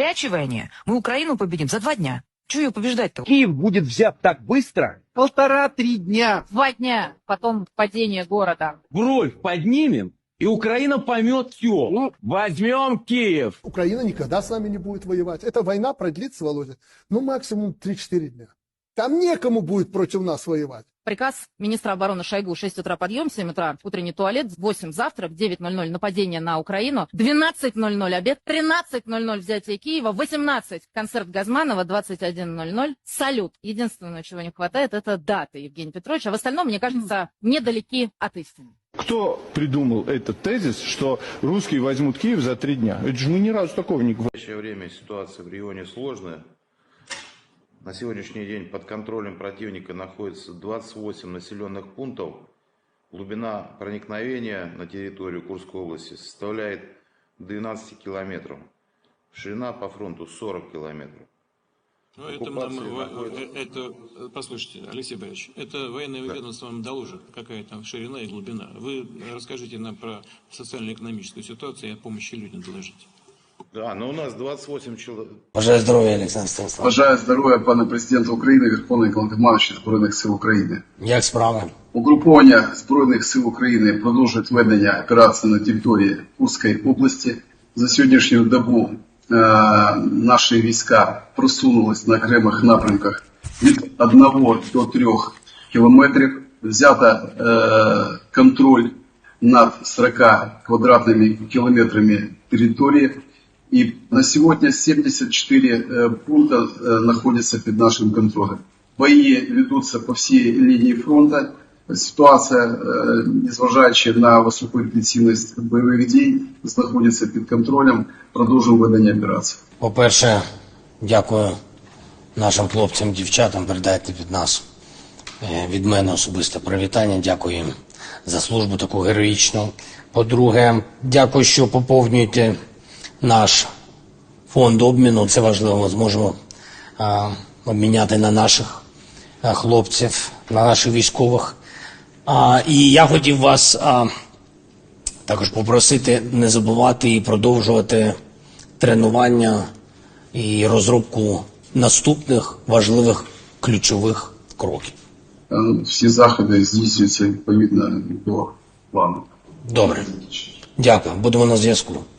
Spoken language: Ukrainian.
горячей войне мы Украину победим за два дня. Чего ее побеждать-то? Киев будет взят так быстро? Полтора-три дня. Два дня, потом падение города. Бровь поднимем, и Украина поймет все. Возьмем Киев. Украина никогда с нами не будет воевать. Эта война продлится, Володя, ну максимум 3-4 дня. Там некому будет против нас воевать. Приказ министра обороны Шойгу 6 утра подъем, 7 утра утренний туалет, 8 завтрак, 9.00 нападение на Украину, 12.00 обед, 13.00 взятие Киева, 18 концерт Газманова, 21.00 салют. Единственное, чего не хватает, это даты Евгения Петровича. А в остальном, мне кажется, недалеки от истины. Кто придумал этот тезис, что русские возьмут Киев за три дня? Это же мы ни разу такого не говорили. В настоящее время ситуация в регионе сложная. На сегодняшний день под контролем противника находится 28 населенных пунктов. Глубина проникновения на территорию Курской области составляет 12 километров. Ширина по фронту 40 километров. Ну, это, нам, находится. э, это, э, послушайте, Алексей Борисович, это военное ведомство вам доложит, какая там ширина и глубина. Вы расскажите нам про социально-экономическую ситуацию и о помощи людям доложите. Да, но у нас 28 человек. Бажаю здоров'я, Олександр Станіславович. Бажаю здоров'я пане президенту України, Верховний Головнокомандуючий Збройних сил України. Як справи? Угруповання Збройних сил України продовжують ведення операції на території Курської області. За сьогоднішню добу е, наші війська просунулись на окремих напрямках від 1 до 3 кілометрів. Взято е, контроль над 40 квадратными километрами территории. И на сегодня 74 э, пункта э, находятся под нашим контролем. Бои ведутся по всей линии фронта. Ситуація, е, незважаючи на високу інтенсивність бойових дій, знаходиться під контролем. Продовжуємо ведення операції. По-перше, дякую нашим хлопцям, дівчатам. Передайте від нас е, від мене особисте привітання. Дякую їм за службу таку героїчну. По-друге, дякую, що поповнюєте наш фонд обміну. Це важливо. Ми зможемо а, обміняти на наших а, хлопців, на наших військових. А, і я хотів вас а, також попросити не забувати і продовжувати тренування і розробку наступних важливих ключових кроків. Е, Всі заходи здійснюються відповідно до плану. Добре, дякую. Будемо на зв'язку.